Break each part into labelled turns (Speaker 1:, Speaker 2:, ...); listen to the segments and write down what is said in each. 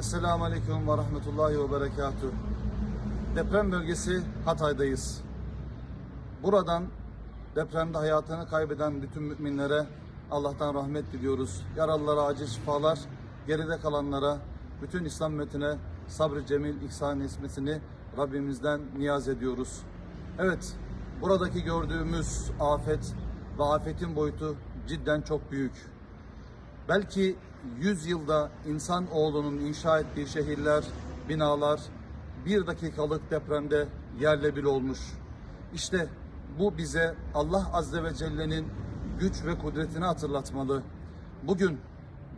Speaker 1: Esselamu Aleyküm ve Rahmetullahi ve Berekatuhu. Deprem bölgesi Hatay'dayız. Buradan depremde hayatını kaybeden bütün müminlere Allah'tan rahmet diliyoruz. Yaralılara acil şifalar, geride kalanlara, bütün İslam ümmetine sabrı cemil ihsan etmesini Rabbimizden niyaz ediyoruz. Evet, buradaki gördüğümüz afet ve afetin boyutu cidden çok büyük. Belki 100 yılda insan oğlunun inşa ettiği şehirler, binalar bir dakikalık depremde yerle bir olmuş. İşte bu bize Allah Azze ve Celle'nin güç ve kudretini hatırlatmalı. Bugün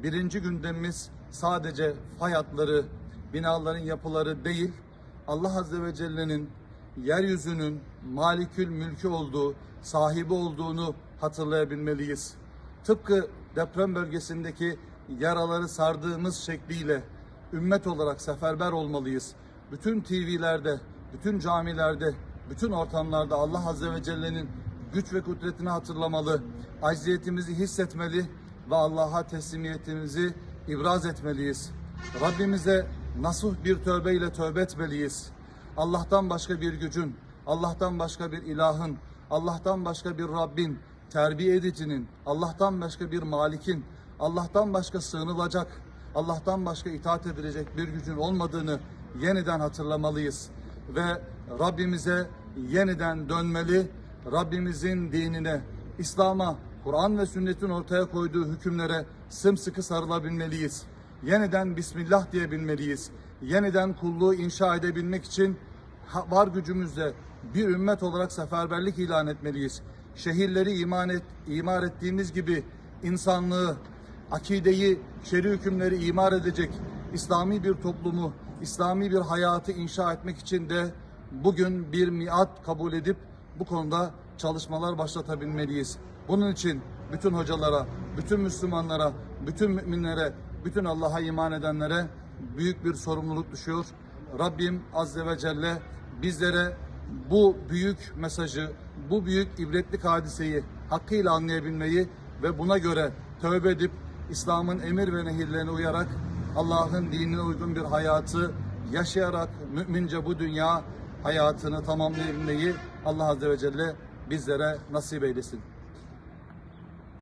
Speaker 1: birinci gündemimiz sadece fay binaların yapıları değil, Allah Azze ve Celle'nin yeryüzünün malikül mülkü olduğu, sahibi olduğunu hatırlayabilmeliyiz. Tıpkı deprem bölgesindeki yaraları sardığımız şekliyle ümmet olarak seferber olmalıyız. Bütün TV'lerde, bütün camilerde, bütün ortamlarda Allah Azze ve Celle'nin güç ve kudretini hatırlamalı, acziyetimizi hissetmeli ve Allah'a teslimiyetimizi ibraz etmeliyiz. Rabbimize nasuh bir tövbe ile tövbe etmeliyiz. Allah'tan başka bir gücün, Allah'tan başka bir ilahın, Allah'tan başka bir Rabbin, terbiye edicinin, Allah'tan başka bir malikin, Allah'tan başka sığınılacak, Allah'tan başka itaat edilecek bir gücün olmadığını yeniden hatırlamalıyız. Ve Rabbimize yeniden dönmeli, Rabbimizin dinine, İslam'a, Kur'an ve sünnetin ortaya koyduğu hükümlere sımsıkı sarılabilmeliyiz. Yeniden Bismillah diyebilmeliyiz. Yeniden kulluğu inşa edebilmek için var gücümüzle bir ümmet olarak seferberlik ilan etmeliyiz. Şehirleri iman et, imar ettiğimiz gibi insanlığı, akideyi, şer'i hükümleri imar edecek İslami bir toplumu, İslami bir hayatı inşa etmek için de bugün bir miat kabul edip bu konuda çalışmalar başlatabilmeliyiz. Bunun için bütün hocalara, bütün Müslümanlara, bütün müminlere, bütün Allah'a iman edenlere büyük bir sorumluluk düşüyor. Rabbim Azze ve Celle bizlere bu büyük mesajı, bu büyük ibretlik hadiseyi hakkıyla anlayabilmeyi ve buna göre tövbe edip İslam'ın emir ve nehirlerine uyarak Allah'ın dinine uygun bir hayatı yaşayarak mümince bu dünya hayatını tamamlayabilmeyi Allah Azze ve Celle bizlere nasip eylesin.